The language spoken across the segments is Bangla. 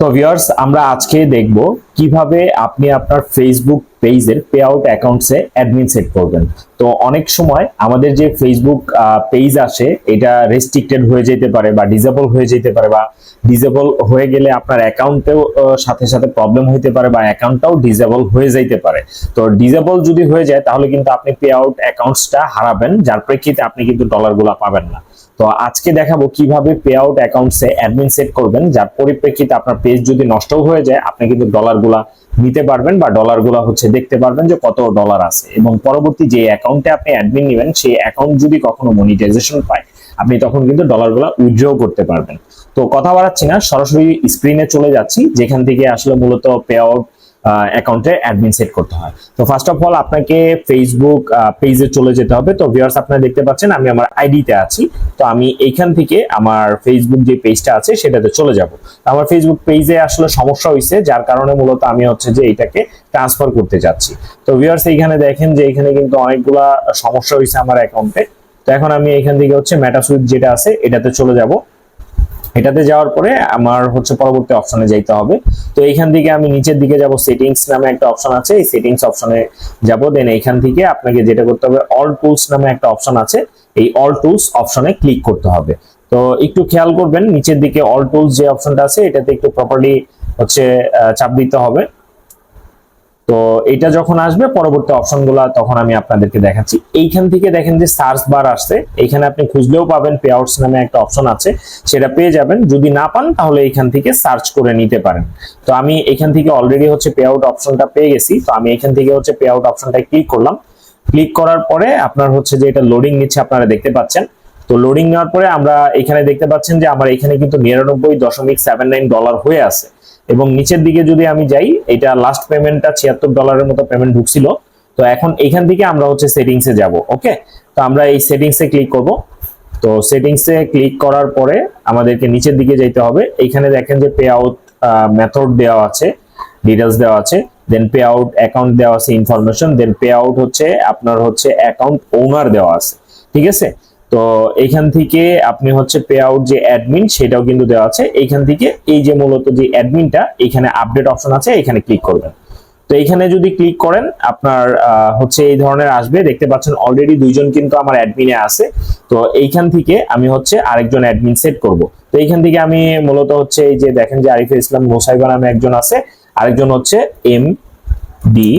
তো ভিউয়ার্স আমরা আজকে দেখব কীভাবে আপনি আপনার ফেসবুক পেজের পে আউট অ্যাকাউন্টসে অ্যাডমিন সেট করবেন। তো অনেক সময় আমাদের যে ফেসবুক পেজ আসে, এটা রেস্ট্রিক্টেড হয়ে যেতে পারে বা ডিজেবল হয়ে যেতে পারে বা ডিজেবল হয়ে গেলে আপনার অ্যাকাউন্টেও সাথে সাথে প্রবলেম হইতে পারে বা অ্যাকাউন্টটাও ডিজেবল হয়ে যাইতে পারে। তো ডিজেবল যদি হয়ে যায়, তাহলে কিন্তু আপনি পে আউট অ্যাকাউন্টসটা হারাবেন, যার প্রেক্ষিতে আপনি কিন্তু ডলারগুলো পাবেন না। তো আজকে দেখাবো কীভাবে পে আউট অ্যাকাউন্টসে অ্যাডমিন সেট করবেন, যার পরিপ্রেক্ষিতে আপনার পেজ যদি নষ্ট হয়ে যায়, আপনি কিন্তু ডলারগুলা নিতে পারবেন বা ডলারগুলা হচ্ছে দেখতে পারবেন যে কত ডলার আছে। এবং পরবর্তী যে অ্যাকাউন্টে আপনি অ্যাডমিন নেবেন, সেই অ্যাকাউন্ট যদি কখনো মনিটাইজেশন পায়, আপনি তখন কিন্তু ডলারগুলা উইথড্র করতে পারবেন। তো কথা বাড়াচ্ছি না, সরাসরি স্ক্রিনে চলে যাচ্ছি, যেখান থেকে আসলে মূলত পে আউট অ্যাকাউন্টে অ্যাডমিন সেট করতে হয়। তো ফার্স্ট অফ অল আপনাকে ফেসবুক পেজে চলে যেতে হবে। তো ভিউয়ার্স আপনারা দেখতে পাচ্ছেন, আমি আমার আইডিতে আছি। তো আমি এইখান থেকে আমার ফেসবুক যে পেজটা আছে, সেটাতে চলে যাব। আমার ফেসবুক পেজে আসলে সমস্যা হয়েছে যার কারণে মূলত আমি হচ্ছে যে এটাকে ট্রান্সফার করতে যাচ্ছি। তো ভিউয়ার্স এইখানে দেখেন যে এখানে কিন্তু অনেকগুলা সমস্যা হয়েছে আমার অ্যাকাউন্টে তো এখন আমি এখান থেকে হচ্ছে মেটাসুইট যেটা আছে, এটাতে চলে যাব। এটাতে যাওয়ার পরে আমার হচ্ছে পরবর্তী অপশনে যাইতে হবে। তো এইখান থেকে আমি নিচের দিকে যাব সেটিংস নামে একটা অপশন আছে, এই সেটিংস অপশনে যাব। দেন এইখান থেকে আপনাকে যেটা করতে হবে অল টুলস নামে একটা অপশন আছে, এই অল টুলস অপশনে ক্লিক করতে হবে। তো একটু খেয়াল করবেন, নিচের দিকে অল টুলস যে অপশনটা আছে, এটাতে একটু প্রপারলি হচ্ছে চাপ দিতে হবে। তো এটা যখন আসবে, পরবর্তী অপশনগুলো তখন আমি আপনাদেরকে দেখাচ্ছি। এইখান থেকে দেখেন যে সার্চ বার আসছে এইখানে আপনি খুঁজলেও পাবেন পে আউটস নামে একটা অপশন আছে, সেটা পেয়ে যাবেন। যদি না পান, তাহলে এইখান থেকে সার্চ করে নিতে পারেন। তো আমি এখান থেকে অলরেডি হচ্ছে পে আউট অপশনটা পেয়ে গেছি। তো আমি এখান থেকে হচ্ছে পে আউট অপশনটা ক্লিক করলাম। ক্লিক করার পরে আপনার হচ্ছে যে এটা লোডিং নিচ্ছে, আপনারা দেখতে পাচ্ছেন। তো লোডিং নেওয়ার পরে আমরা এখানে দেখতে পাচ্ছেন যে আমার এখানে কিন্তু নিরানব্বই দশমিক সেভেন নাইন ডলার হয়ে আছে। এবং নিচের দিকে যদি আমি যাই, এটা লাস্ট পেমেন্টটা ছিয়াত্তর ডলারের মতো পেমেন্ট ঢুকছিল। তো এখন এখান থেকে আমরা হচ্ছে সেটিংসে যাব ওকে তো আমরা এই সেটিংসে ক্লিক করব। তো সেটিংসে ক্লিক করার পরে আমাদেরকে নিচের দিকে যেতে হবে। এইখানে দেখেন যে পে আউট মেথড দেওয়া আছে ডিটেলস দেওয়া আছে। দেন পে আউট অ্যাকাউন্ট দেওয়া আছে ইনফরমেশন দেন পে আউট হচ্ছে আপনার হচ্ছে অ্যাকাউন্ট ওনার দেওয়া আছে। ঠিক আছে? তো এইখান থেকে আপনি হচ্ছে পে আউট যে অ্যাডমিন সেটাও কিন্তু দেওয়া আছে। এইখান থেকে এই যে মূলত যে অ্যাডমিনটা এখানে আপডেট অপশন আছে, এখানে ক্লিক করবেন। তো এখানে যদি ক্লিক করেন, আপনার হচ্ছে এই ধরনের আসবে। দেখতে পাচ্ছেন অলরেডি দুইজন কিন্তু আমার অ্যাডমিনে আছে। তো এইখান থেকে আমি হচ্ছে আরেকজন অ্যাডমিন সেট করব। তো এইখান থেকে আমি মূলত হচ্ছে এই যে দেখেন যে আরিফে ইসলাম মোসাইবা নামে একজন আছে। আরেকজন হচ্ছে এম ডি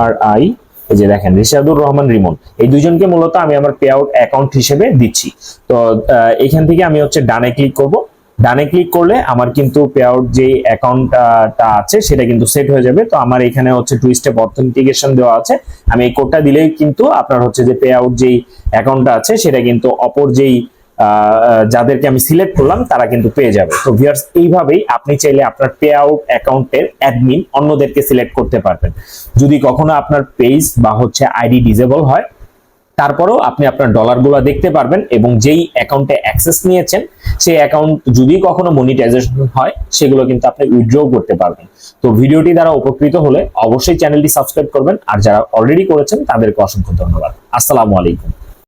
আর আই এই যে দেখেন, রিশাদুর রহমান রিমন, এই দুইজনকে মূলত আমি আমার পে আউট অ্যাকাউন্ট হিসেবে দিচ্ছি। তো এখান থেকে আমি হচ্ছে ডানে ক্লিক করব। ডানে ক্লিক করলে আমার কিন্তু পে আউট যে অ্যাকাউন্টটা আছে, সেটা কিন্তু সেট হয়ে যাবে। তো আমার এখানে হচ্ছে টু স্টেপ অথেন্টিকেশন দেওয়া আছে। আমি এই কোডটা দিলেই কিন্তু আপনার হচ্ছে যে পে আউট যেই অ্যাকাউন্টটা আছে, সেটা কিন্তু অপর যেই যাদেরকে আমি সিলেক্ট করলাম, তারা কিন্তু পেয়ে যাবে। তো ভিউয়ার্স এইভাবেই আপনি চাইলে আপনার পে আউট অ্যাকাউন্টের অ্যাডমিন অন্যদেরকে সিলেক্ট করতে পারবেন। যদি কখনো আপনার পেজ বা হচ্ছে আইডি ডিজেবল হয়, তারপরেও আপনি আপনার ডলারগুলো দেখতে পারবেন এবং যেই অ্যাকাউন্টে অ্যাক্সেস নিয়েছেন, সেই অ্যাকাউন্ট যদি কখনো মনিটাইজেশন হয়, সেগুলো কিন্তু আপনি উইথড্র করতে পারবেন। তো ভিডিওটি দ্বারা উপকৃত হলে অবশ্যই চ্যানেলটি সাবস্ক্রাইব করবেন। আর যারা অলরেডি করেছেন, তাদেরকে অসংখ্য ধন্যবাদ। আসসালামু আলাইকুম।